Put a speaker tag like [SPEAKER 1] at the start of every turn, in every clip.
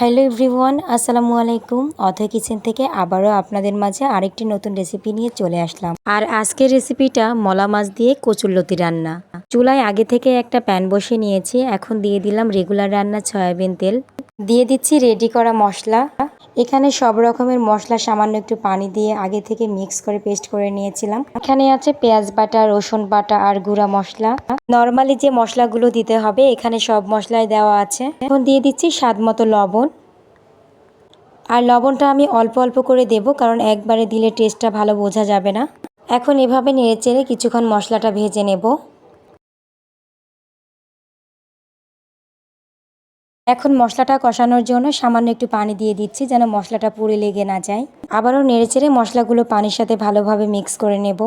[SPEAKER 1] Hello everyone, আসসালামু আলাইকুম। অথ কিচেন থেকে আবারও আপনাদের মাঝে আরেকটি নতুন রেসিপি নিয়ে চলে আসলাম। আর আজকের রেসিপিটা মলা মাছ দিয়ে কচুরলতি রান্না। চুলায় আগে থেকে একটা প্যান বসে নিয়েছি। এখন দিয়ে দিলাম রেগুলার রান্না সয়াবিন তেল। দিয়ে দিচ্ছি রেডি করা মশলা। এখানে সব রকমের মশলা, সামান্য একটু পানি দিয়ে আগে থেকে মিক্স করে পেস্ট করে নিয়েছিলাম। এখানে আছে পেঁয়াজ বাটা, রসুন বাটা আর গুঁড়া মশলা। নর্মালি যে মশলাগুলো দিতে হবে, এখানে সব মশলাই দেওয়া আছে। এখন দিয়ে দিচ্ছি স্বাদ মতো লবণ। আর লবণটা আমি অল্প অল্প করে দেব, কারণ একবারে দিলে টেস্টটা ভালো বোঝা যাবে না। এখন এভাবে নেড়ে চেড়ে কিছুক্ষণ মশলাটা ভেজে নেব। এখন মশলাটা কষানোর জন্য সামান্য একটু পানি দিয়ে দিচ্ছি যেন মশলাটা পুড়ে লেগে না যায়। আবারও নেড়েচেড়ে মশলাগুলো পানির সাথে ভালোভাবে মিক্স করে নেব।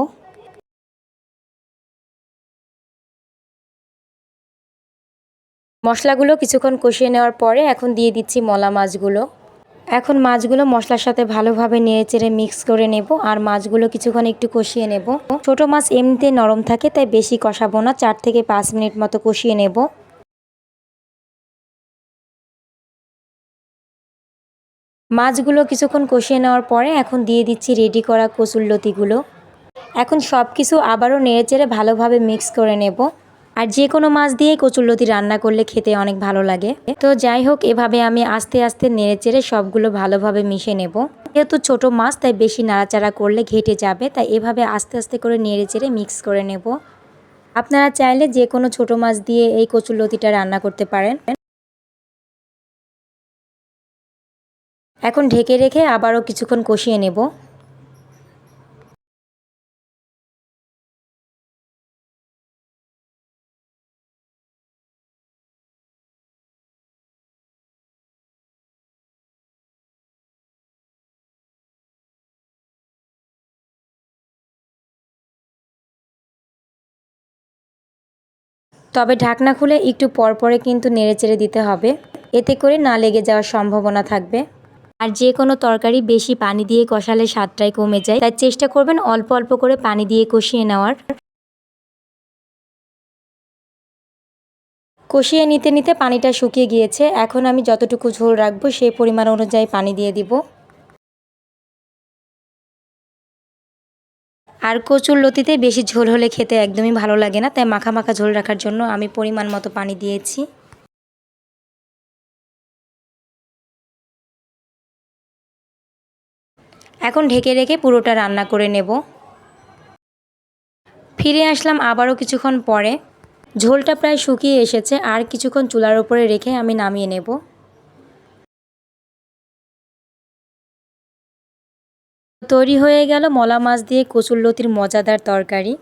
[SPEAKER 1] মশলাগুলো কিছুক্ষণ কষিয়ে নেওয়ার পরে এখন দিয়ে দিচ্ছি মলা মাছগুলো। এখন মাছগুলো মশলার সাথে ভালোভাবে নেড়েচেড়ে মিক্স করে নেব আর মাছগুলো কিছুক্ষণ একটু কষিয়ে নেব। ছোট মাছ এমনিতে নরম থাকে, তাই বেশি কষাবো না, চার থেকে পাঁচ মিনিট মতো কষিয়ে নেব। মাছগুলো কিছুক্ষণ কষিয়ে নেওয়ার পরে এখন দিয়ে দিচ্ছি রেডি করা কচুরলতিগুলো এখন সব কিছু আবারও নেড়েচেড়ে ভালোভাবে মিক্স করে নেব। আর যে কোনো মাছ দিয়ে কচুরলতি রান্না করলে খেতে অনেক ভালো লাগে। তো যাই হোক, এভাবে আমি আস্তে আস্তে নেড়েচেড়ে সবগুলো ভালোভাবে মিশে নেব। যেহেতু ছোট মাছ, তাই বেশি নাড়াচাড়া করলে ঘেটে যাবে, তাই এভাবে আস্তে আস্তে করে নেড়েচেড়ে মিক্স করে নেব। আপনারা চাইলে যে কোনো ছোট মাছ দিয়ে এই কচুরলতিটা রান্না করতে পারেন। এখন ঢেকে রেখে আবারও কিছুক্ষণ কষিয়ে নেব। তবে ঢাকনা খুলে একটু পরপরে কিন্তু নেড়েচেড়ে দিতে হবে। এতে করে না লেগে যাওয়ার সম্ভাবনা থাকবে। আর যে কোনো তরকারি বেশি পানি দিয়ে কষালে স্বাদটাই কমে যায়। তাই চেষ্টা করবেন অল্প অল্প করে পানি দিয়ে কষিয়ে নেওয়ার। কষিয়ে নিতে নিতে পানিটা শুকিয়ে গিয়েছে। এখন আমি যতটুকু ঝোল রাখব সেই পরিমাণ অনুযায়ী পানি দিয়ে দিব। আর কচুর লতিতে বেশি ঝোল হলে খেতে একদমই ভালো লাগে না, তাই মাখা মাখা ঝোল রাখার জন্য আমি পরিমাণ মতো পানি দিয়েছি। এখন ঢেকে রেখে পুরোটা রান্না করে নেব। ফিরে আসলাম আবারও কিছুক্ষণ পরে। ঝোলটা প্রায় শুকিয়ে এসেছে, আর কিছুক্ষণ চুলার ওপরে রেখে আমি নামিয়ে নেব। তৈরি হয়ে গেল মলা মাছ দিয়ে কচুরলতির মজাদার তরকারি।